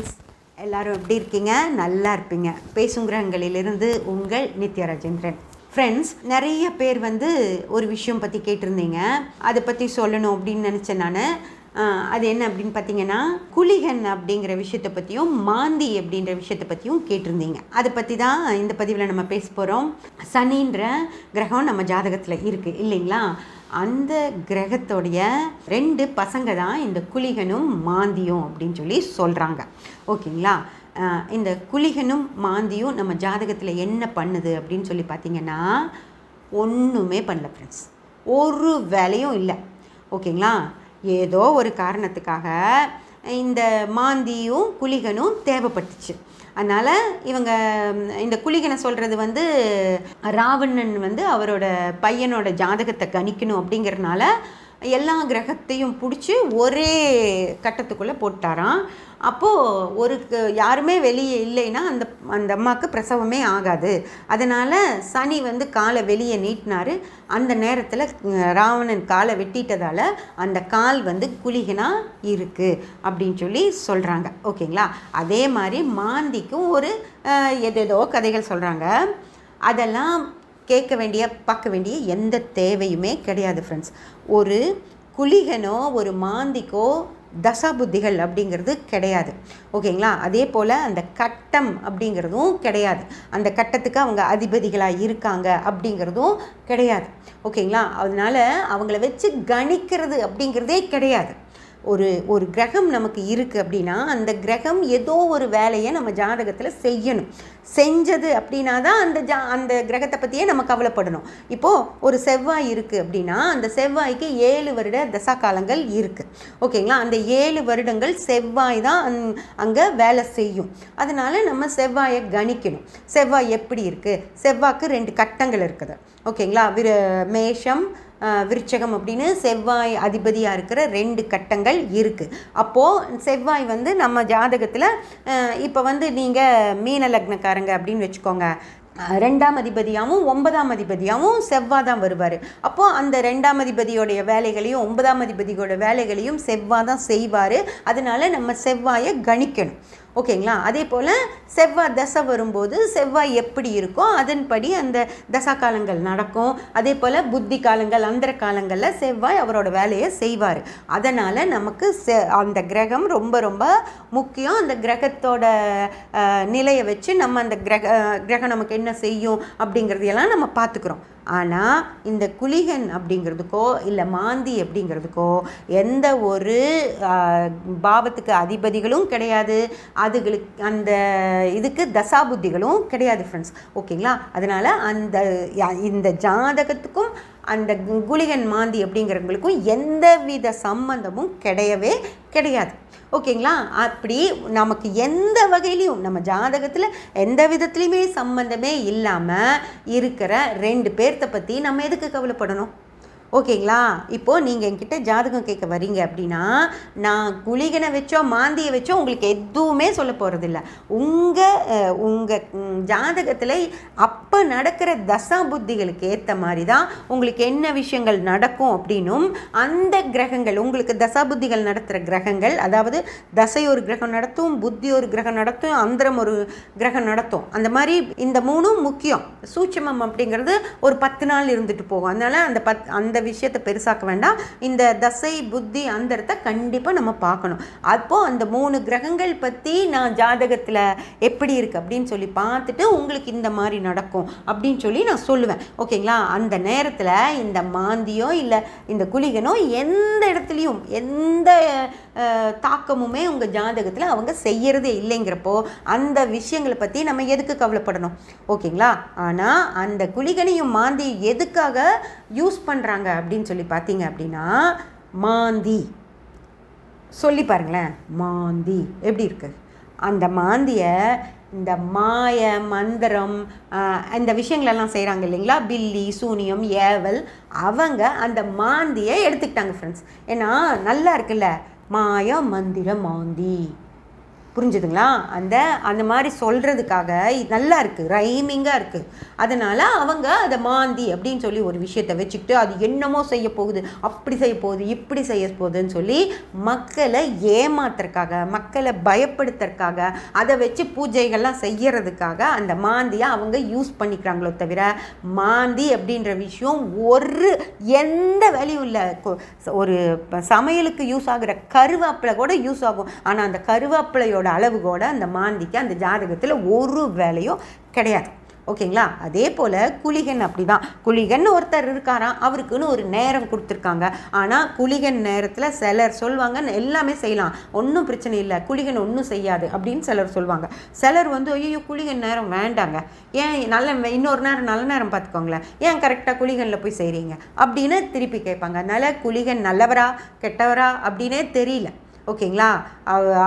Friends எல்லாரும் எப்படி இருக்கீங்க? நல்லா இருப்பீங்க. பேசும் கிரகங்களிலிருந்து உங்கள் நித்யா ராஜேந்திரன். ஃப்ரெண்ட்ஸ் நிறைய பேர் வந்து ஒரு விஷயம் பற்றி கேட்டிருந்தீங்க. அதை பற்றி சொல்லணும் அப்படின்னு நினச்சேன் நான். அது என்ன அப்படின்னு பார்த்தீங்கன்னா குளிகன் அப்படிங்கிற விஷயத்தை பற்றியும் மாந்தி அப்படின்ற விஷயத்தை பற்றியும் கேட்டிருந்தீங்க. அதை பற்றி தான் இந்த பதிவில் நம்ம பேச போகிறோம் சனின்ற கிரகம் நம்ம ஜாதகத்தில் இருக்குது இல்லைங்களா? அந்த கிரகத்தோடைய ரெண்டு பசங்க தான் இந்த குளிகனும் மாந்தியும் அப்படின்னு சொல்லி சொல்கிறாங்க ஓகேங்களா? இந்த குளிகனும் மாந்தியும் நம்ம ஜாதகத்தில் என்ன பண்ணுது அப்படின்னு சொல்லி பார்த்தீங்கன்னா ஒன்றுமே பண்ணல ஃப்ரெண்ட்ஸ் ஒரு வேலையும் இல்லை. ஓகேங்களா? ஏதோ ஒரு காரணத்துக்காக இந்த மாந்தியும் குளிகனும் தேவைப்பட்டுச்சு. அதனால் இவங்க இந்த குளிகனை சொல்கிறது வந்து ராவணன் வந்து அவரோட பையனோட ஜாதகத்தை கணிக்கணும் அப்படிங்கிறனால எல்லா கிரகத்தையும் பிடிச்சி ஒரே கட்டத்துக்குள்ளே போட்டாராம். அப்போது ஒரு யாருமே வெளியே இல்லைன்னா அந்த அந்த அம்மாவுக்கு பிரசவமே ஆகாது. அதனால் சனி வந்து காலை வெளியே நீட்டினார். அந்த நேரத்தில் ராவணன் காலை வெட்டிட்டதால் அந்த கால் வந்து குளிகனா இருக்குது அப்படின்னு சொல்லி சொல்கிறாங்க ஓகேங்களா? அதே மாதிரி மாந்திக்கும் ஒரு எதேதோ கதைகள் சொல்கிறாங்க அதெல்லாம் கேட்க வேண்டிய பார்க்க வேண்டிய எந்த தேவையுமே கிடையாது ஃப்ரெண்ட்ஸ் ஒரு குளிகனோ ஒரு மாந்திக்கோ தசாபுத்திகள் அப்படிங்கிறது கிடையாது. ஓகேங்களா? அதே போல் அந்த கட்டம் அப்படிங்கிறதும் கிடையாது. அந்த கட்டத்துக்கு அவங்க அதிபதிகளாக இருக்காங்க அப்படிங்கிறதும் கிடையாது. ஓகேங்களா? அதனால அவங்கள வச்சு கணிக்கிறது அப்படிங்கிறதே கிடையாது. ஒரு ஒரு கிரகம் நமக்கு இருக்குது அப்படின்னா அந்த கிரகம் ஏதோ ஒரு வேலையை நம்ம ஜாதகத்தில் செய்யணும். செஞ்சது அப்படின்னா தான் அந்த ஜா அந்த கிரகத்தை பற்றியே நம்ம கவலைப்படணும். இப்போது ஒரு செவ்வாய் இருக்குது அப்படின்னா அந்த செவ்வாய்க்கு ஏழு வருட தசா காலங்கள் இருக்குது ஓகேங்களா? அந்த ஏழு வருடங்கள் செவ்வாய் தான் அங் அங்கே வேலை செய்யும். அதனால நம்ம செவ்வாயை கணிக்கணும். செவ்வாய் எப்படி இருக்குது செவ்வாய்க்கு ரெண்டு கட்டங்கள் இருக்குது. ஓகேங்களா? விர மேஷம் விருச்சகம் அப்படின்னு செவ்வாய் அதிபதியாக இருக்கிற ரெண்டு கட்டங்கள் இருக்குது அப்போது செவ்வாய் வந்து நம்ம ஜாதகத்தில் இப்போ வந்து நீங்கள் மீன லக்னக்காரங்க அப்படின்னு வச்சுக்கோங்க. ரெண்டாம் அதிபதியாகவும் ஒன்பதாம் அதிபதியாகவும் செவ்வாய் தான் வருவார். அப்போது அந்த ரெண்டாம் அதிபதியோடைய வேலைகளையும் ஒன்பதாம் அதிபதியோட வேலைகளையும் செவ்வாய் தான் செய்வார். அதனால நம்ம செவ்வாயை கணிக்கணும். ஓகேங்களா? அதே போல் செவ்வாய் தசை வரும்போது செவ்வாய் எப்படி இருக்கோ அதன்படி அந்த தசா காலங்கள் நடக்கும். அதே போல் புத்தி காலங்கள் அந்தர காலங்களில் செவ்வாய் அவரோட வேலையை செய்வார். அதனால் நமக்கு செ அந்த கிரகம் ரொம்ப ரொம்ப முக்கியம். அந்த கிரகத்தோட நிலையை வச்சு நம்ம அந்த கிரக கிரகம் நமக்கு என்ன செய்யும் அப்படிங்கிறதையெல்லாம் நம்ம பார்த்துக்குறோம். ஆனால் இந்த குளிகன் அப்படிங்கிறதுக்கோ இல்லை மாந்தி அப்படிங்கிறதுக்கோ எந்த ஒரு பாவத்துக்கு அதிபதிகளும் கிடையாது. அதுகளுக்கு அந்த இதுக்கு தசாபுத்திகளும் கிடையாது ஃப்ரெண்ட்ஸ் ஓகேங்களா? அதனால் அந்த யா- இந்த ஜாதகத்துக்கும் அந்த கு- குளிகன் மாந்தி அப்படிங்கிறவங்களுக்கும் எந்தவித சம்பந்தமும் கிடையவே கிடையாது. ஓகேங்களா? அப்படி நமக்கு எந்த வகையிலையும் நம்ம ஜாதகத்தில் எந்த விதத்துலையுமே சம்பந்தமே இல்லாமல் இருக்கிற ரெண்டு பேர்த்த பற்றி நம்ம எதுக்கு கவலைப்படணும்? ஓகேங்களா? இப்போது நீங்கள் என்கிட்ட ஜாதகம் கேட்க வரீங்க அப்படின்னா நான் குளிகனை வச்சோ மாந்தியை வச்சோ உங்களுக்கு எதுவுமே சொல்ல போகிறதில்ல உங்கள் உங்கள் ஜாதகத்தில் அப்போ நடக்கிற தசா புத்திகளுக்கு ஏற்ற மாதிரி தான் உங்களுக்கு என்ன விஷயங்கள் நடக்கும் அப்படின்னும் அந்த கிரகங்கள் உங்களுக்கு தசா புத்திகள் நடத்துகிற கிரகங்கள் அதாவது தசை ஒரு கிரகம் நடத்தும் புத்தி ஒரு கிரகம் நடத்தும் அந்தரம் ஒரு கிரகம் நடத்தும். அந்த மாதிரி இந்த மூணும் முக்கியம். சூட்சமம் அப்படிங்கிறது ஒரு பத்து நாள் இருந்துட்டு போகும். அதனால அந்த பத் அந்த விஷயத்தை பெருசாக்க வேண்டாம். இந்த தசை புத்தி அந்தரத்தை கண்டிப்பாக நம்ம பார்க்கணும். அப்போது அந்த மூணு கிரகங்கள் பற்றி நான் ஜாதகத்தில் எப்படி இருக்குது அப்படின்னு சொல்லி பார்த்துட்டு உங்களுக்கு இந்த மாதிரி நடக்கும் அப்படின்னு சொல்லி நான் சொல்லுவேன். ஓகேங்களா? அந்த நேரத்தில் இந்த மாந்தியோ இல்லை இந்த குளிகனோ எந்த இடத்துலையும் எந்த தாக்கமுமே உங்கள் ஜாதகத்தில் அவங்க செய்யறதே இல்லைங்கிறப்போ அந்த விஷயங்களை பற்றி நம்ம எதுக்கு கவலைப்படணும்? ஓகேங்களா? ஆனால் அந்த குளிகனையும் மாந்தியும் எதுக்காக யூஸ் பண்ணுறாங்க அப்படின்னு சொல்லி பார்த்தீங்க அப்படின்னா மாந்தி. சொல்லி பாருங்களேன் மாந்தி. எப்படி இருக்குது அந்த மாந்தியை இந்த மாய மந்திரம் இந்த விஷயங்களெல்லாம் செய்கிறாங்க இல்லைங்களா? பில்லி சூனியம் ஏவல். அவங்க அந்த மாந்தியை எடுத்துக்கிட்டாங்க ஃப்ரெண்ட்ஸ் ஏன்னா நல்லா இருக்குல்ல? மாய மந்திர மாந்தி. புரிஞ்சுதுங்களா? அந்த அந்த மாதிரி சொல்கிறதுக்காக நல்லா இருக்குது ரைமிங்காக இருக்குது அதனால் அவங்க அதை மாந்தி அப்படின்னு சொல்லி ஒரு விஷயத்தை வச்சுக்கிட்டு அது என்னமோ செய்ய போகுது அப்படி செய்ய போகுது இப்படி செய்ய போகுதுன்னு சொல்லி மக்களை ஏமாத்துறதுக்காக மக்களை பயப்படுத்துறதுக்காக அதை வச்சு பூஜைகள்லாம் செய்யறதுக்காக அந்த மாந்தியை அவங்க யூஸ் பண்ணிக்கிறாங்களோ தவிர மாந்தி அப்படின்ற விஷயம் ஒரு எந்த வேல்யூ இல்லை. கொ- ஒரு சமையலுக்கு யூஸ் ஆகுற கருவேப்பிலை கூட யூஸ் ஆகும். ஆனால் அந்த கருவேப்பிலையோட அளவு கூட அந்த மாந்திக்கு அந்த ஜாதகத்தில் ஒரு வேலையும் கிடையாது. ஓகேங்களா? அதே போல் குளிகன் அப்படிதான். குளிகன் ஒருத்தர் இருக்காராம். அவருக்குன்னு ஒரு நேரம் கொடுத்துருக்காங்க. ஆனால் குளிகன் நேரத்தில் சிலர் சொல்லுவாங்க எல்லாமே செய்யலாம். ஒன்றும் பிரச்சனை இல்லை. குளிகன் ஒன்றும் செய்யாது அப்படின்னு சிலர் சொல்லுவாங்க. சிலர் வந்து ஐயோ குளிகன் நேரம் வேண்டாங்க. ஏன் நல்ல இன்னொரு நேரம் நல்ல நேரம் பார்த்துக்கோங்களேன். ஏன் கரெக்டாக குளிகனில் போய் செய்கிறீங்க அப்படின்னு திருப்பி கேட்பாங்க. அதனால் குளிகன் நல்லவரா கெட்டவரா அப்படின்னே தெரியல. ஓகேங்களா?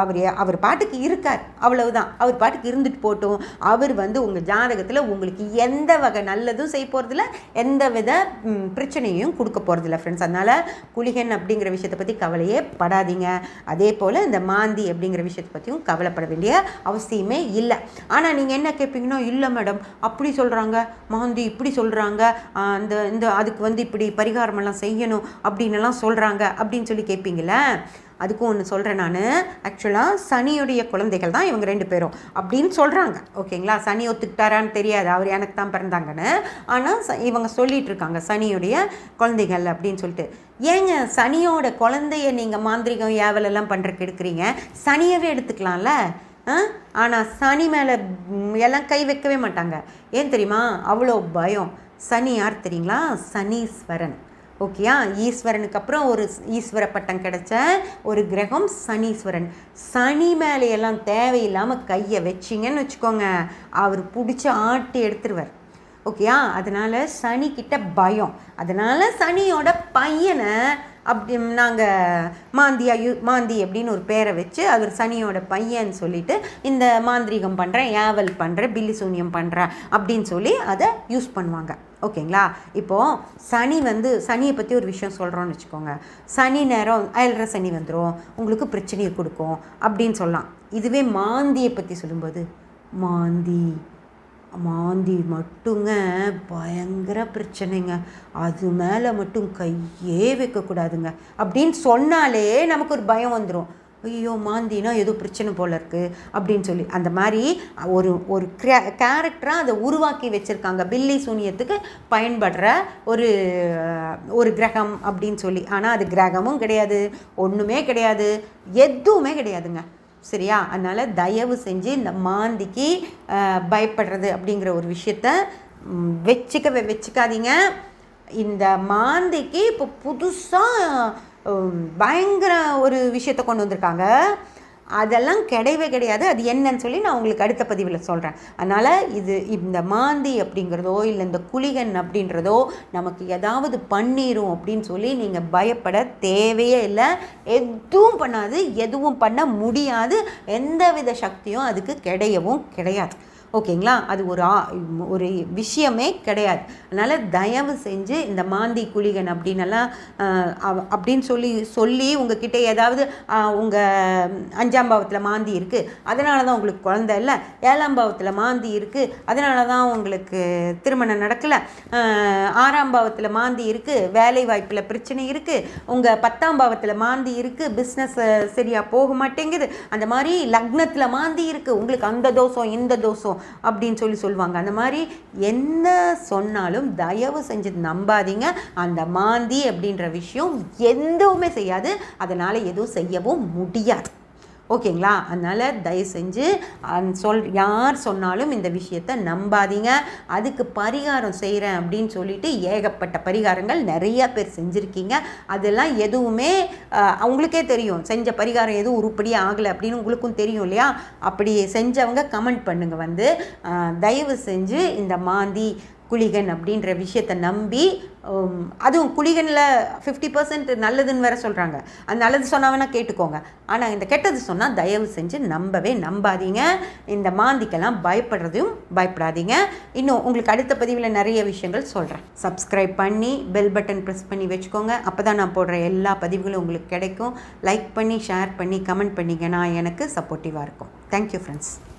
அவர் அவர் பாட்டுக்கு இருக்கார். அவ்வளவுதான். அவர் பாட்டுக்கு இருந்துட்டு போட்டும். அவர் வந்து உங்கள் ஜாதகத்தில் உங்களுக்கு எந்த வகை நல்லதும் செய்ய போகிறதில்ல எந்த வித பிரச்சனையும் கொடுக்க போகிறதில்ல ஃப்ரெண்ட்ஸ் அதனால் குளிகன் அப்படிங்கிற விஷயத்தை பற்றி கவலையே படாதீங்க. அதே போல் இந்த மாந்தி அப்படிங்கிற விஷயத்தை பற்றியும் கவலைப்பட வேண்டிய அவசியமே இல்லை. ஆனால் நீங்கள் என்ன கேட்பீங்கன்னா இல்லை மேடம் அப்படி சொல்கிறாங்க மாந்தி இப்படி சொல்கிறாங்க அந்த இந்த அதுக்கு வந்து இப்படி பரிகாரமெல்லாம் செய்யணும் அப்படின்னுலாம் சொல்கிறாங்க அப்படின்னு சொல்லி கேட்பீங்களே அதுக்கும் ஒன்று சொல்கிறேன் நான். ஆக்சுவலாக சனியுடைய குழந்தைகள் தான் இவங்க ரெண்டு பேரும் அப்படின்னு சொல்கிறாங்க ஓகேங்களா? சனி ஒத்துக்கிட்டாரான்னு தெரியாது. அவர் எனக்கு தான் பிறந்தாங்கன்னு. ஆனால் ச இவங்க சொல்லிட்டு இருக்காங்க சனியுடைய குழந்தைகள் அப்படின்னு சொல்லிட்டு. ஏங்க சனியோட குழந்தைய நீங்கள் மாந்திரிகம் ஏவலெல்லாம் பண்ணுறக்கு எடுக்கிறீங்க? சனியவே எடுத்துக்கலாம்ல? ஆனால் சனி மேலே எல்லாம் கை வைக்கவே மாட்டாங்க. ஏன் தெரியுமா? அவ்வளோ பயம். சனி யார் தெரியுங்களா? சனீஸ்வரன். ஓகேயா ஈஸ்வரனுக்கு அப்புறம் ஒரு ஈஸ்வர பட்டம் கிடைச்ச ஒரு கிரகம் சனீஸ்வரன். சனி மேலேயெல்லாம் தேவையில்லாமல் கையை வச்சிங்கன்னு வச்சுக்கோங்க. அவர் பிடிச்சி ஆட்டி எடுத்துருவார். ஓகேயா அதனால சனிக்கிட்ட பயம். அதனால் சனியோட பையனை அப்படி நாங்கள் மாந்தியா யூ மாந்தி அப்படின்னு ஒரு பேரை வச்சு அவர் சனியோட பையன்னு சொல்லிட்டு இந்த மாந்திரீகம் பண்ணுறேன் ஏவல் பண்ணுறேன் பில்லி சூன்யம் பண்ணுறேன் அப்படின்னு சொல்லி அதை யூஸ் பண்ணுவாங்க. ஓகேங்களா? இப்போது சனி வந்து சனியை பற்றி ஒரு விஷயம் சொல்கிறோன்னு வச்சுக்கோங்க. சனி நேரம் அயல்ற சனி வந்துடும் உங்களுக்கு பிரச்சனையை கொடுக்கும் அப்படின்னு சொல்லலாம். இதுவே மாந்தியை பற்றி சொல்லும்போது மாந்தி. மாந்தி மட்டுங்க பயங்கர பிரச்சனைங்க. அது மேலே மட்டும் கையே வைக்கக்கூடாதுங்க. அப்படின்னு சொன்னாலே நமக்கு ஒரு பயம் வந்துடும் ஐயோ மாந்தினா ஏதோ பிரச்சனை போல இருக்குது அப்படின்னு சொல்லி. அந்த மாதிரி ஒரு ஒரு கேரக்டராக அதை உருவாக்கி வச்சுருக்காங்க. பில்லி சூனியத்துக்கு பயன்படுற ஒரு ஒரு கிரகம் அப்படின்னு சொல்லி. ஆனால் அது கிரகமும் கிடையாது. ஒன்றுமே கிடையாது. எதுவுமே கிடையாதுங்க. சரியா? அதனால் தயவு செஞ்சு இந்த மாந்திக்கு பயப்படுறது அப்படிங்கிற ஒரு விஷயத்த வச்சுக்கவே வச்சுக்காதீங்க. இந்த மாந்திக்கு இப்போ புதுசாக பயங்கர ஒரு விஷயத்தை கொண்டு வந்திருக்காங்க. அதெல்லாம் கிடையவே கிடையாது. அது என்னன்னு சொல்லி நான் உங்களுக்கு அடுத்த பதிவில் சொல்கிறேன் அதனால் இது இந்த மாந்தி அப்படிங்கிறதோ இல்லை இந்த குளிகன் அப்படின்றதோ நமக்கு ஏதாவது பண்ணிடும் அப்படின்னு சொல்லி நீங்கள் பயப்பட தேவையே இல்லை. எதுவும் பண்ணாது எதுவும் பண்ண முடியாது. எந்தவித சக்தியும் அதுக்கு கிடையவும் கிடையாது. ஓகேங்களா? அது ஒரு ஆ- ஒரு விஷயமே கிடையாது. அதனால் தயவு செஞ்சு இந்த மாந்தி குளிகன் அப்படின்னெல்லாம் அப்படின்னு சொல்லி சொல்லி உங்ககிட்ட ஏதாவது உங்கள் அஞ்சாம் பாவத்தில் மாந்தி இருக்குது அதனால தான் உங்களுக்கு குழந்தை இல்லை. ஏழாம் பாவத்தில் மாந்தி இருக்குது அதனால தான் உங்களுக்கு திருமணம் நடக்கலை. ஆறாம் பாவத்தில் மாந்தி இருக்குது வேலை வாய்ப்பில் பிரச்சனை இருக்குது உங்கள் பத்தாம் பாவத்தில் மாந்தி இருக்குது பிஸ்னஸ் சரியாக போக மாட்டேங்குது. அந்த மாதிரி லக்னத்தில் மாந்தி இருக்குது உங்களுக்கு அந்த தோஷம் இந்த தோஷம். அப்படின்னு சொல்லி சொல்லுவாங்க. அந்த மாதிரி என்ன சொன்னாலும் தயவு செஞ்சு நம்பாதீங்க. அந்த மாந்தி அப்படின்ற விஷயம் எதுவுமே செய்யாது. அதனால் எதுவும் செய்யவும் முடியாது. ஓகேங்களா? அதனால் தயவு செஞ்சு சொல் யார் சொன்னாலும் இந்த விஷயத்தை நம்பாதீங்க. அதுக்கு பரிகாரம் செய்கிறேன் அப்படின்னு சொல்லிட்டு ஏகப்பட்ட பரிகாரங்கள் நிறைய பேர் செஞ்சுருக்கீங்க. அதெல்லாம் எதுவுமே அவங்களுக்கே தெரியும். செஞ்ச பரிகாரம் எதுவும் உருப்படியே ஆகலை அப்படின்னு உங்களுக்கும் தெரியும் இல்லையா? அப்படி செஞ்சவங்க கமெண்ட் பண்ணுங்கள் வந்து. தயவு செஞ்சு இந்த மாந்தி குளிகன் அப்படின்ற விஷயத்தை நம்பி அதுவும் குளிகனில் ஃபிஃப்டி பர்சன்ட் நல்லதுன்னு வேற சொல்கிறாங்க அந்த நல்லது சொன்னா கேட்டுக்கோங்க. ஆனால் இந்த கெட்டது சொன்னால் தயவு செஞ்சு நம்பவே நம்பாதீங்க. இந்த மாந்திக்கெல்லாம் பயப்படுறதையும் பயப்படாதீங்க. இன்னும் உங்களுக்கு அடுத்த பதிவில் நிறைய விஷயங்கள் சொல்கிறேன் சப்ஸ்கிரைப் பண்ணி பெல் பட்டன் ப்ரெஸ் பண்ணி வச்சுக்கோங்க. அப்போ தான் நான் போடுற எல்லா பதிவுகளும் உங்களுக்கு கிடைக்கும். லைக் பண்ணி ஷேர் பண்ணி கமெண்ட் பண்ணிங்கன்னா எனக்கு சப்போர்ட்டிவாக இருக்கும். Thank you friends